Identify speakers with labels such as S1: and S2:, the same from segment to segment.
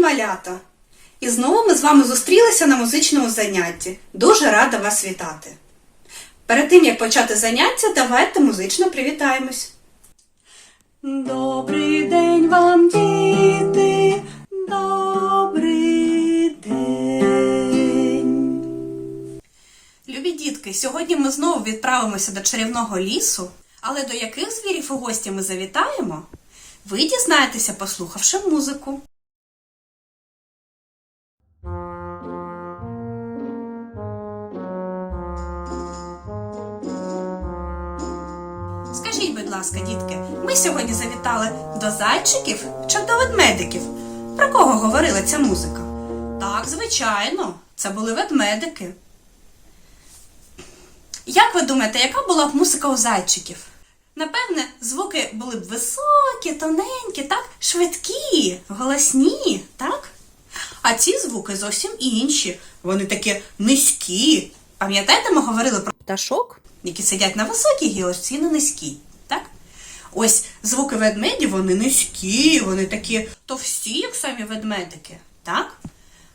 S1: малята! І знову ми з вами зустрілися на музичному занятті. Дуже рада вас вітати. Перед тим як почати заняття, давайте музично привітаємось. Добрий день вам, діти! Добрий день! Любі дітки, сьогодні ми знову відправимося до чарівного лісу, але до яких звірів у гості ми завітаємо? Ви дізнаєтеся, послухавши музику. Скажіть, будь ласка, дітки, ми сьогодні завітали до зайчиків чи до ведмедиків? Про кого говорила ця музика? Так, звичайно, це були ведмедики. Як ви думаєте, яка була б музика у зайчиків? Напевне, звуки були б високі, тоненькі, так, швидкі, голосні, так? А ці звуки зовсім інші. Вони такі низькі. Пам'ятаєте, ми говорили про пташок, які сидять на високій гілочці і на низькій? Ось звуки ведмедів, вони низькі, вони такі товсті, як самі ведмедики, так?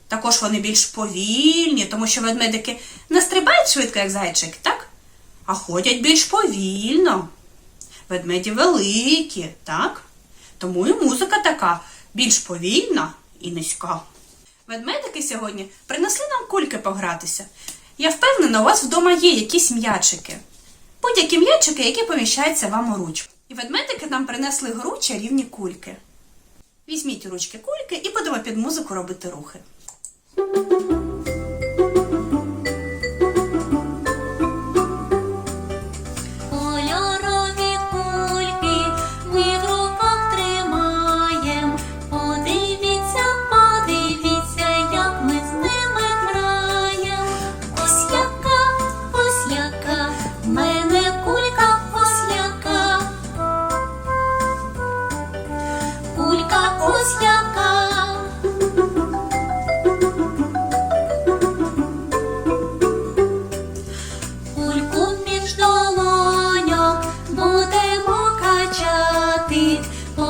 S1: Також вони більш повільні, тому що ведмедики не стрибають швидко, як зайчики, так? А ходять більш повільно. Ведмеді великі, так? Тому і музика така більш повільна і низька. Ведмедики сьогодні принесли нам кульки погратися. Я впевнена, у вас вдома є якісь м'ячики. Будь-які м'ячики, які поміщаються вам у ручку. І ведмедики нам принесли гру чарівні кульки. Візьміть у ручки кульки і будемо під музику робити рухи.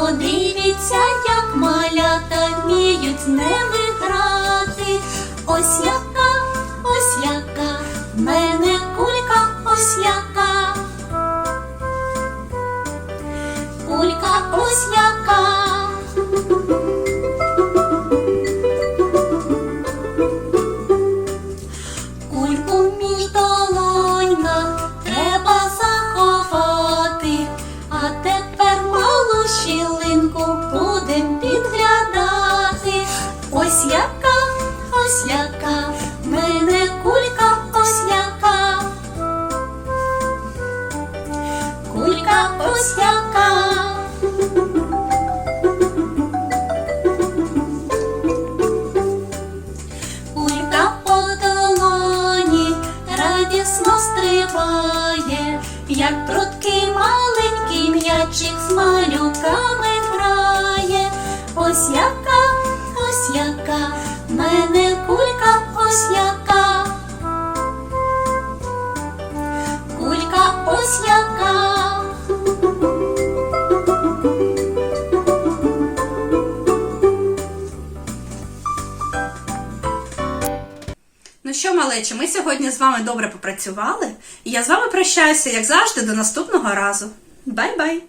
S2: Подивіться, як малята вміють з ними. Ось яка, ось яка, в мене кулька, ось яка. Кулька, ось яка. Ось яка, мене кулька, ось яка. Кулька, ось яка. Кулька по долоні радісно стрибає, як пруткий маленький м'ячик з малюками грає. Ось яка,
S1: Ну ми сьогодні з вами добре попрацювали, і я з вами прощаюся, як завжди, до наступного разу. Бай-бай!